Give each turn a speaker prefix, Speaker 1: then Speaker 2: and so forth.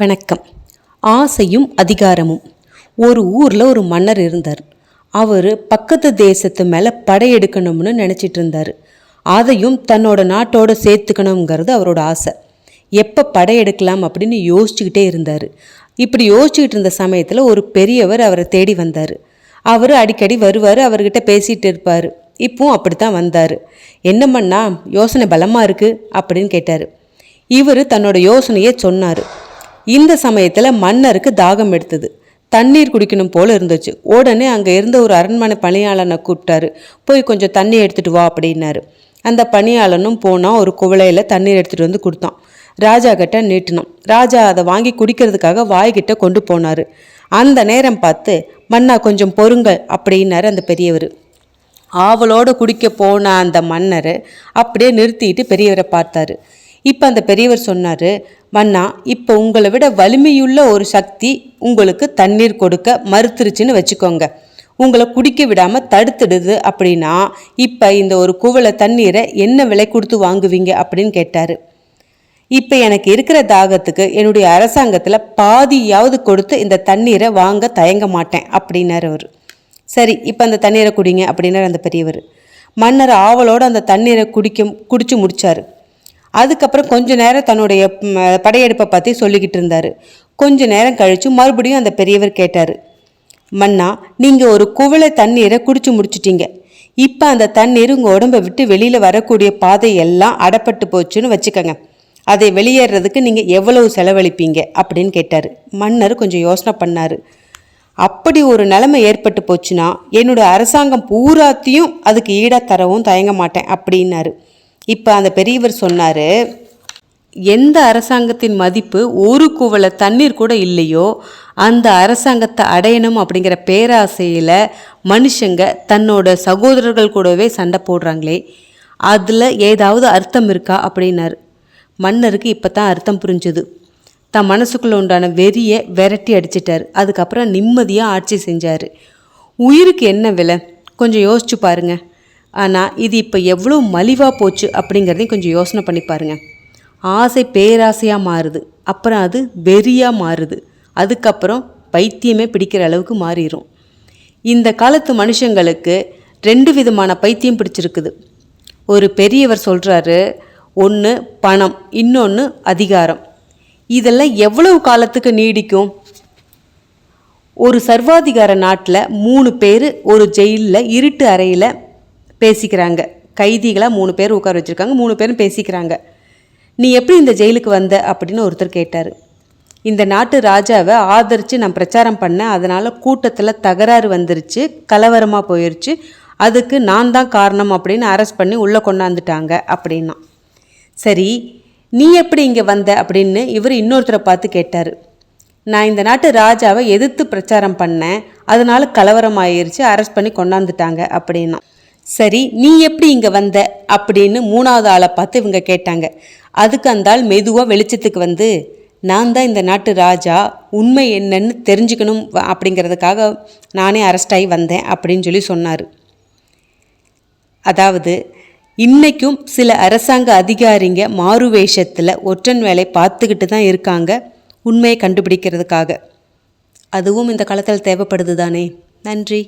Speaker 1: வணக்கம். ஆசையும் அதிகாரமும். ஒரு ஊரில் ஒரு மன்னர் இருந்தார். அவர் பக்கத்து தேசத்து மேலே படையெடுக்கணும்னு நினச்சிட்டு இருந்தார் அதையும் தன்னோட நாட்டோட சேர்த்துக்கணுங்கிறது அவரோட ஆசை. எப்போ படையெடுக்கலாம் அப்படின்னு யோசிச்சுக்கிட்டே இருந்தார். இப்படி யோசிச்சுக்கிட்டு இருந்த சமயத்தில் ஒரு பெரியவர் அவரை தேடி வந்தார். அவர் அடிக்கடி வருவார் அவர்கிட்ட பேசிகிட்டு இருப்பார். இப்பவும் அப்படித்தான் வந்தார். என்னம்மண்ணா யோசனை பலமாக இருக்குது அப்படின்னு கேட்டார். இவர் தன்னோட யோசனையை சொன்னார். இந்த சமயத்தில் மன்னருக்கு தாகம் எடுத்தது. தண்ணீர் குடிக்கணும் போல இருந்துச்சு. உடனே அங்கே இருந்த ஒரு அரண்மனை பணியாளனை கூப்பிட்டாரு. போய் கொஞ்சம் தண்ணி எடுத்துட்டு வா அப்படின்னாரு. அந்த பணியாளனும் போனால் ஒரு குவளையில் தண்ணீர் எடுத்துகிட்டு வந்து கொடுத்தான். ராஜா கிட்ட நீட்டினான். ராஜா அதை வாங்கி குடிக்கிறதுக்காக வாய்கிட்ட கொண்டு போனார். அந்த நேரம் பார்த்து மன்னா கொஞ்சம் பொறுங்கள் அப்படின்னாரு அந்த பெரியவர். ஆவலோடு குடிக்க போன அந்த மன்னர் அப்படியே நிறுத்திட்டு பெரியவரை பார்த்தாரு. இப்போ அந்த பெரியவர் சொன்னார் மன்னா இப்போ உங்களை விட வலிமையுள்ள ஒரு சக்தி உங்களுக்கு தண்ணீர் கொடுக்க மறுத்துருச்சுன்னு வச்சுக்கோங்க. உங்களை குடிக்க விடாமல் தடுத்துடுது அப்படின்னா இப்போ இந்த ஒரு குவளை தண்ணீரை என்ன விலை கொடுத்து வாங்குவீங்க அப்படின்னு கேட்டார். இப்போ எனக்கு இருக்கிற தாகத்துக்கு என்னுடைய அரசாங்கத்தில் பாதியாவது கொடுத்து இந்த தண்ணீரை வாங்க தயங்க மாட்டேன் அப்படின்னார் அவர். சரி இப்போ அந்த தண்ணீரை குடிங்க அப்படின்னார் அந்த பெரியவர். மன்னர் ஆவலோடு அந்த தண்ணீரை குடிக்க குடிச்சு முடித்தார் அதுக்கப்புறம் கொஞ்ச நேரம் தன்னுடைய படையெடுப்பை பற்றி சொல்லிக்கிட்டு இருந்தார். கொஞ்ச நேரம் கழித்து மறுபடியும் அந்த பெரியவர் கேட்டார். மன்னா நீங்கள் ஒரு குவளை தண்ணீரை குடிச்சு முடிச்சிட்டீங்க. இப்போ அந்த தண்ணீர் உங்கள் உடம்பை விட்டு வெளியில் வரக்கூடிய பாதை எல்லாம் அடப்பட்டு போச்சுன்னு வச்சுக்கோங்க. அதை வெளியேறதுக்கு நீங்கள் எவ்வளவு செலவழிப்பீங்க? அப்படின்னு கேட்டார். மன்னர் கொஞ்சம் யோசனை பண்ணார். அப்படி ஒரு நிலைமை ஏற்பட்டு போச்சுன்னா என்னோட அரசாங்கம் பூராத்தையும் அதுக்கு ஈடாக தரவும் தயங்க மாட்டேன் அப்படின்னாரு. இப்போ அந்த பெரியவர் சொன்னார் எந்த அரசாங்கத்தின் மதிப்பு ஒரு குவளை தண்ணீர் கூட இல்லையோ அந்த அரசாங்கத்தை அடையணும் அப்படிங்கிற பேராசையில் மனுஷங்க தன்னோட சகோதரர்கள் கூடவே சண்டை போடுறாங்களே அதில் ஏதாவது அர்த்தம் இருக்கா அப்படின்னாரு. மன்னருக்கு இப்போ தான் அர்த்தம் புரிஞ்சுது. தன் மனசுக்குள்ளே உண்டான வெறியை விரட்டி அடிச்சிட்டார். அதுக்கப்புறம் நிம்மதியாக ஆட்சி செஞ்சார். உயிருக்கு என்ன விலை? கொஞ்சம் யோசிச்சு பாருங்கள் ஆனால் இது இப்போ எவ்வளோ மலிவாக போச்சு அப்படிங்கிறதையும் கொஞ்சம் யோசனை பண்ணி பாருங்கள் ஆசை பேராசையாக மாறுது. அப்புறம் அது வெறியாக மாறுது. அதுக்கப்புறம் பைத்தியமே பிடிக்கிற அளவுக்கு மாறிடும் இந்த காலத்து மனுஷங்களுக்கு ரெண்டு விதமான பைத்தியம் பிடிச்சிருக்குது. ஒரு பெரியவர் சொல்கிறாரு ஒன்று பணம் இன்னொன்று அதிகாரம். இதெல்லாம் எவ்வளவு காலத்துக்கு நீடிக்கும்? ஒரு சர்வாதிகார நாட்டில் மூணு பேர் ஒரு ஜெயிலில் இருட்டு அறையில் பேசிக்கிறாங்க. கைதிகளாக மூணு பேர் உட்கார வச்சுருக்காங்க மூணு பேரும் பேசிக்கிறாங்க. நீ எப்படி இந்த ஜெயிலுக்கு வந்த? அப்படின்னு ஒருத்தர் கேட்டார். இந்த நாட்டு ராஜாவை ஆதரித்து நான் பிரச்சாரம் பண்ணேன். அதனால் கூட்டத்தில் தகராறு வந்துருச்சு கலவரமாக போயிடுச்சு அதுக்கு நான் தான் காரணம் அப்படின்னு அரெஸ்ட் பண்ணி உள்ளே கொண்டாந்துட்டாங்க அப்படின்னா. சரி நீ எப்படி இங்கே வந்த அப்படின்னு இவர் இன்னொருத்தரை பார்த்து கேட்டார். நான் இந்த நாட்டு ராஜாவை எதிர்த்து பிரச்சாரம் பண்ணேன். அதனால கலவரம் ஆயிடுச்சு அரெஸ்ட் பண்ணி கொண்டாந்துட்டாங்க அப்படின்னா. சரி நீ எப்படி இங்கே வந்த? அப்படின்னு மூணாவது ஆளை பார்த்து இவங்க கேட்டாங்க. அதுக்கு அந்த ஆள் மெதுவாக வெளிச்சத்துக்கு வந்து நான் தான் இந்த நாட்டு ராஜா உண்மை என்னன்னு தெரிஞ்சுக்கணும் அப்படிங்கிறதுக்காக நானே அரெஸ்ட் ஆகி வந்தேன் அப்படின்னு சொல்லி சொன்னார். அதாவது இன்றைக்கும் சில அரசாங்க அதிகாரிங்க மாறு வேஷத்தில் ஒற்றன் வேலை பார்த்துக்கிட்டு தான் இருக்காங்க உண்மையை கண்டுபிடிக்கிறதுக்காக. அதுவும் இந்த காலத்தில் தேவைப்படுது தானே நன்றி.